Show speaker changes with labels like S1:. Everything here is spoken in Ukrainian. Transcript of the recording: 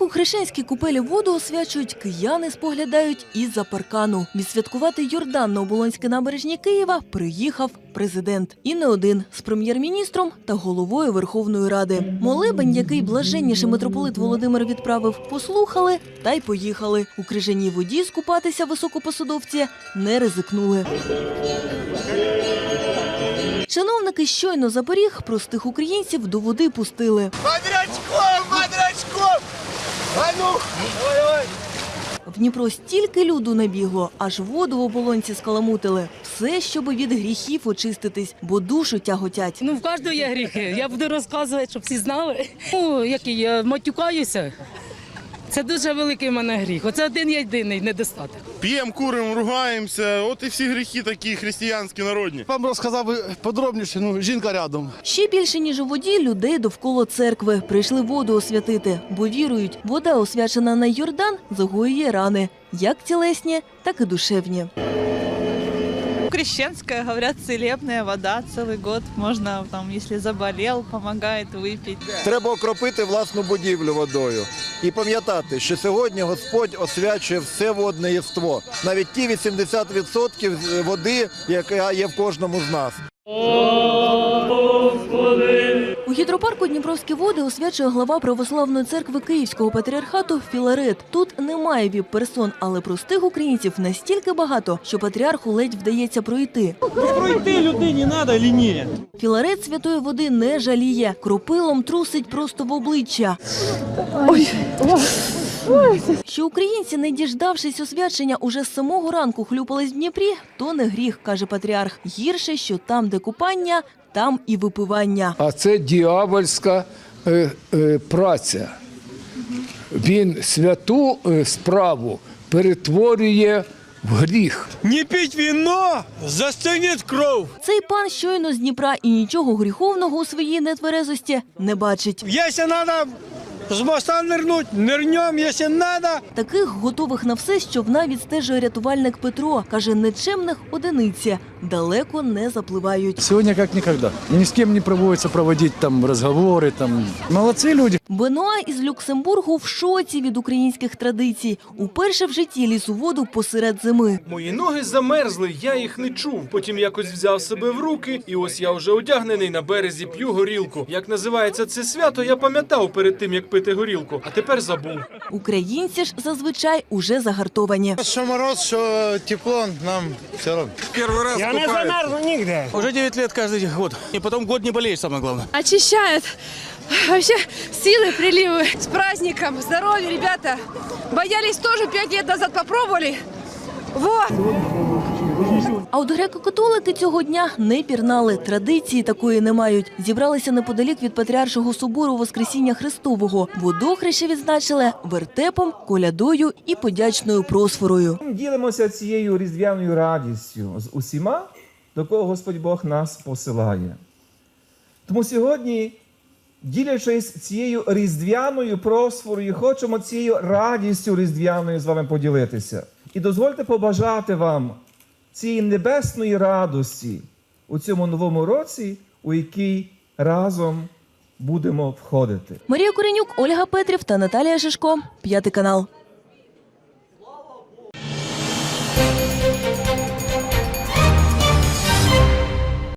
S1: у хрещенській купелі воду освячують кияни, споглядають із-за паркану. Відсвяткувати Йордан на Оболонській набережні Києва приїхав президент. І не один з прем'єр-міністром та головою Верховної Ради. Молебень, який блаженніший митрополит Володимир відправив, послухали та й поїхали. У крижаній воді скупатися високопосадовці не ризикнули. Чиновники щойно за поріг простих українців до води пустили.
S2: Бодрячком, бодрячком!
S1: В Дніпро стільки люду набігло, аж воду в оболонці скаламутили. Все, щоби від гріхів очиститись, бо душу тяготять.
S3: Ну, в кожного є гріхи. Я буду розказувати, щоб всі знали. Ну, який я матюкаюся. Це дуже великий в мене гріх. Оце один єдиний недостаток.
S4: П'ємо, куримо, ругаємося. От і всі гріхи такі християнські народні.
S2: Вам розказав би подробніше, ну, жінка рядом.
S1: Ще більше ніж у воді людей довкола церкви прийшли воду освятити, бо вірують, вода освячена на Йордан загоює рани, як тілесні, так і душевні.
S5: Крещенская, говорят, целебная вода целый год. Можно, там, если заболел, помогает выпить.
S6: Треба окропити власну будівлю водою і пам'ятати, що сьогодні Господь освячує все водне єство, навіть ті 80% води, яка є в кожному з нас.
S1: У гідропарку Дніпровські води освячує глава православної церкви Київського патріархату Філарет. Тут немає віп-персон, але простих українців настільки багато, що патріарху ледь вдається пройти.
S7: Пройти людині треба чи ні?
S1: Філарет святої води не жаліє, кропилом трусить просто в обличчя. Що українці, не діждавшись освячення, уже з самого ранку хлюпались в Дніпрі, то не гріх, каже патріарх. Гірше, що там, де купання, там і випивання.
S8: А це діявольська е, е, праця. Він святу е, справу перетворює в гріх.
S7: Не піть віно, застигніть кров.
S1: Цей пан щойно з Дніпра і нічого гріховного у своїй нетверезості не бачить.
S7: Якщо треба з моста нирнуть, нирнем, якщо треба.
S1: Таких готових на все, що в навіть стежує рятувальник Петро. Каже, нечемних одиниці далеко не запливають.
S9: Сегодня как никогда. Ни с кем не проводится проводить там разговоры, там. Молодцы люди.
S1: Бенуа із Люксембургу в шоці від українських традицій. Уперше в житті ліз у воду посеред зими.
S10: Мої ноги замерзли, я їх не чув. Потім якось взяв себе в руки, і ось я вже одягнений на березі, п'ю горілку. Як називається це свято, я пам'ятав перед тим, як пити горілку, а тепер забув.
S1: Українці ж зазвичай уже загартовані.
S2: Що мороз, що тепло, нам все одно.
S7: Перший раз Я не замерзну нігде. Уже 9 лет каждый год. И потом год не болеешь, самое главное.
S11: очищает. Вообще силы, приливы. С праздником, здоровья, ребята. Боялись тоже пять лет назад попробовали. Вот.
S1: А от греко-католики цього дня не пірнали. Традиції такої не мають. Зібралися неподалік від Патріаршого собору Воскресіння Христового. Водохреща відзначили вертепом, колядою і подячною просфорою.
S12: Ділимося цією різдвяною радістю з усіма, до кого Господь Бог нас посилає. Тому сьогодні, ділячись цією різдвяною просфорою, хочемо цією радістю різдвяною з вами поділитися. І дозвольте побажати вам цієї небесної радості у цьому новому році, у який разом будемо входити.
S1: Марія Коренюк, Ольга Петрів та Наталія Шишко. П'ятий канал.